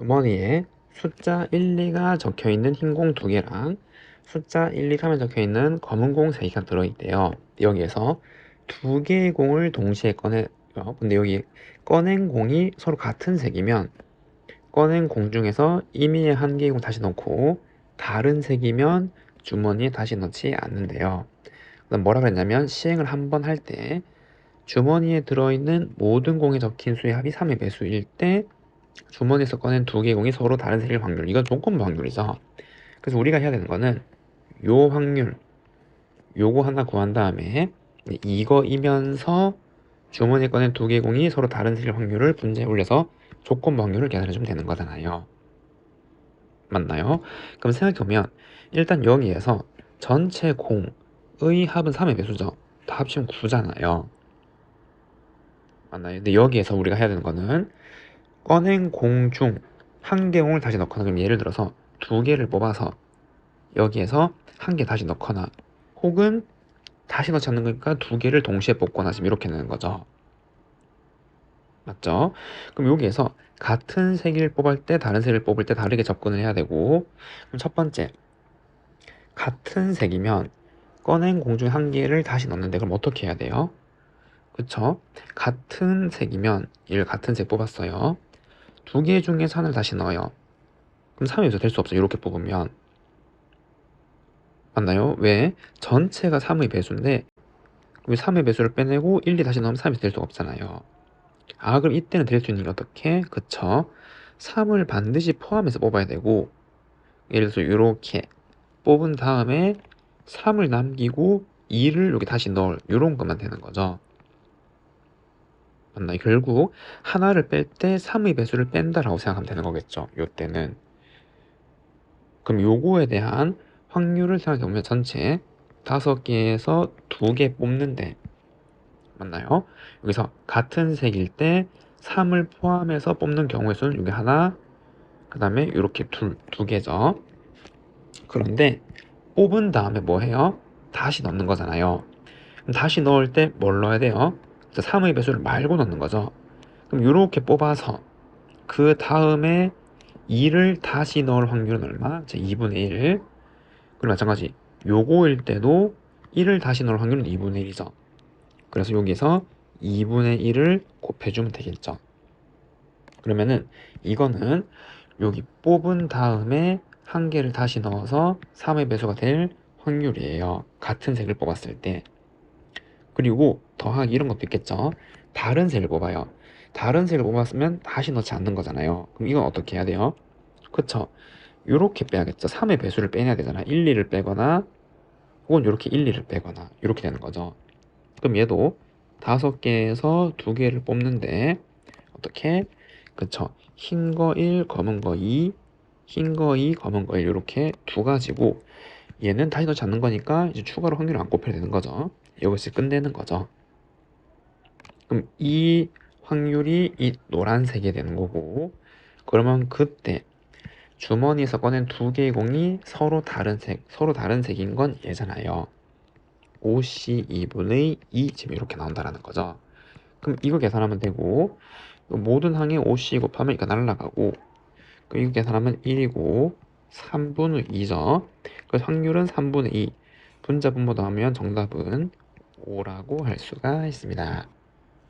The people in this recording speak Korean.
주머니에 숫자 1, 2가 적혀 있는 흰 공 두 개랑 숫자 1, 2, 3에 적혀 있는 검은 공세 개가 들어있대요. 여기에서 두 개의 공을 동시에 꺼내요. 근데 여기 꺼낸 공이 서로 같은 색이면 꺼낸 공 중에서 이미 한 개의 공 다시 넣고 다른 색이면 주머니에 다시 넣지 않는데요. 그다음 뭐라 그랬냐면 시행을 한 번 할 때 주머니에 들어있는 모든 공에 적힌 수의 합이 3의 배수일 때 주머니에서 꺼낸 두 개의 공이 서로 다른 색일 확률. 이건 조건부 확률이죠. 그래서 우리가 해야 되는 거는 요 확률 요거 하나 구한 다음에 이거이면서 주머니에 꺼낸 두 개의 공이 서로 다른 색일 확률을 분자에 올려서 조건부 확률을 계산해 주면 되는 거잖아요. 맞나요? 그럼 생각해보면 일단 여기에서 전체 공의 합은 3의 배수죠. 다 합치면 9잖아요. 맞나요? 근데 여기에서 우리가 해야 되는 거는 꺼낸 공 중 한 개 공을 다시 넣거나 그럼 예를 들어서 두 개를 뽑아서 여기에서 한 개 다시 넣거나 혹은 다시 넣지 않는 거니까 두 개를 동시에 뽑거나 지금 이렇게 내는 거죠. 맞죠? 그럼 여기에서 같은 색을 뽑을 때 다른 색을 뽑을 때 다르게 접근을 해야 되고 그럼 첫 번째 같은 색이면 꺼낸 공 중 한 개를 다시 넣는데 그럼 어떻게 해야 돼요? 그쵸? 같은 색이면 얘를 같은 색 뽑았어요. 두 개 중에 3을 다시 넣어요. 그럼 3이 될수 없어요. 이렇게 뽑으면. 맞나요? 왜? 전체가 3의 배수인데 왜 3의 배수를 빼내고 1, 2 다시 넣으면 3이 될 수가 없잖아요. 아 그럼 이때는 될 수 있는 게 어떻게? 그쵸? 3을 반드시 포함해서 뽑아야 되고 예를 들어서 이렇게 뽑은 다음에 3을 남기고 2를 여기 다시 넣을 이런 것만 되는 거죠. 맞나요? 결국 하나를 뺄 때 3의 배수를 뺀다라고 생각하면 되는 거겠죠. 요때는. 그럼 요거에 대한 확률을 생각해 보면 전체 다섯 개에서 두개 뽑는데 맞나요? 여기서 같은 색일 때 3을 포함해서 뽑는 경우의 수는 여기 하나 그 다음에 이렇게 둘, 두 개죠. 그런데 뽑은 다음에 뭐 해요? 다시 넣는 거잖아요. 다시 넣을 때 뭘 넣어야 돼요? 3의 배수를 말고 넣는 거죠. 그럼 이렇게 뽑아서 그 다음에 2를 다시 넣을 확률은 얼마? 자, 2분의 1. 그리고 마찬가지 요거일 때도 1을 다시 넣을 확률은 2분의 1이죠. 그래서 여기서 2분의 1을 곱해주면 되겠죠. 그러면은 이거는 여기 뽑은 다음에 한 개를 다시 넣어서 3의 배수가 될 확률이에요. 같은 색을 뽑았을 때. 그리고 더하기 이런 것도 있겠죠. 다른 색을 뽑아요. 다른 색을 뽑았으면 다시 넣지 않는 거잖아요. 그럼 이건 어떻게 해야 돼요? 그쵸? 이렇게 빼야겠죠. 3의 배수를 빼내야 되잖아. 1, 2를 빼거나 혹은 이렇게 1, 2를 빼거나 이렇게 되는 거죠. 그럼 얘도 다섯 개에서 두 개를 뽑는데 어떻게? 그쵸? 흰 거 1, 검은 거 2, 흰 거 2, 검은 거 1 이렇게 두 가지고 얘는 다시 넣지 않는 거니까 이제 추가로 확률을 안 곱해야 되는 거죠. 이것이 끝내는 거죠. 그럼 이 확률이 이 노란색이 되는 거고 그러면 그때 주머니에서 꺼낸 두 개의 공이 서로 다른 색, 서로 다른 색인 건 얘잖아요. 5C 2분의 2 지금 이렇게 나온다라는 거죠. 그럼 이거 계산하면 되고 모든 항에 5C 곱하면 이거 날라가고 이거 계산하면 1이고 3분의 2죠. 그래서 확률은 3분의 2. 분자 분모 더하면 정답은 5라고 할 수가 있습니다.